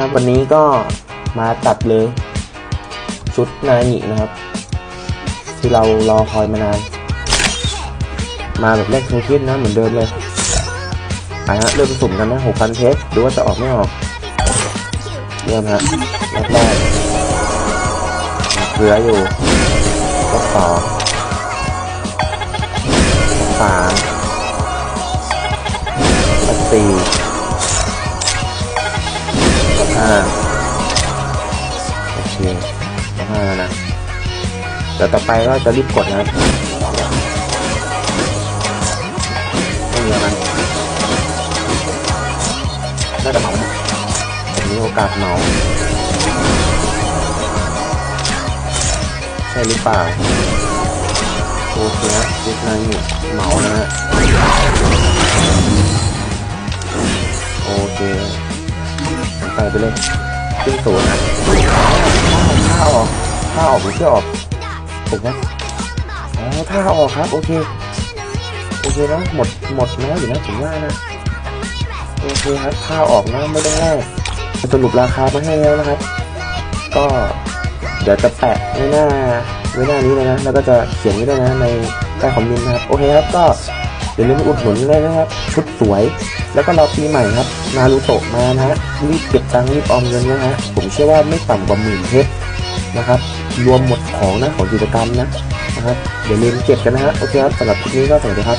ครับวันนี้ก็มาตัดเลยชุดนางินะครับ ที่เรารอคอยมานาน มาแบบแรกทเค็นนะเหมือนเดิมเลยไปฮะเริ่มสุ่มกันนะหกพันเพชรดูว่าจะออกไม่ออกเริ่มฮะรอบแรกเหลืออยู่รอบสองสามสี่ ห้าโอเครอบห้านะเดี๋ยวต่อไปก็จะรีบกดนะครับไม่มีอะไรน่าจะเหมามีโอกาสเหมาใช่หรือเปล่าโอเคนะยุคนั้นอยู่เหมานะฮะ ไปไปเลยขึ้นศูนย์นะถ้าออกถ้าออกหรือที่ออกถูกไหมอ๋อถ้าออกครับโอเคโอเคนะหมดหมดน้อยอยู่นะผมว่านะโอเคครับถ้าออกนะไม่ต้องแลกสรุปราคามาให้แล้วนะครับ ก็เดี๋ยวจะแปะไว้หน้าไว้หน้านี้เลยนะแล้วก็จะเขียนไว้ด้วยนะในใต้คอมเมนต์นะครับโอเคครับก็ อย่าลืมอุดหนุนเลยนะครับ ชุดสวย แล้วก็รอปีใหม่ครับ นารูโตะมานะฮะรีบเก็บตังค์รีบออมเงินนะฮะผมเชื่อว่าไม่ต่ำกว่าหมื่นเพชรนะครับ รวมหมดของนะของกิจกรรมนะนะครับอย่าลืมเก็บกันนะฮะโอเคครับสำหรับคลิปนี้ก็สวัสดีครับ